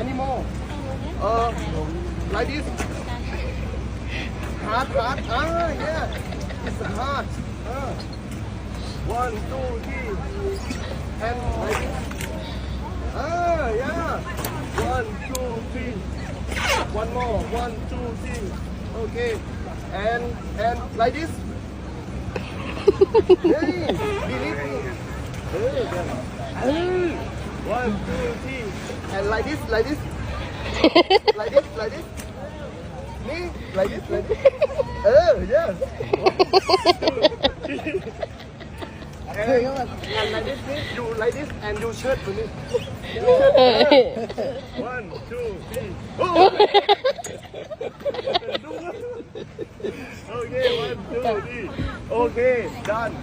Any more? Uh, like this? Hot, hot. Ah, yeah. It's hot. Ah. One, two, three. And like this. Ah, yeah. One, two, three. One more. One, two, three. Okay. And, and like this. hey, believe me. Hey, hey. One, two, three. And like this, like this. like this, like this. Me, like this, like this. Oh, yes. and, like this, me, you like this, and you shirt for me. One, two, three. Oh! okay, one, two, three. Okay, done.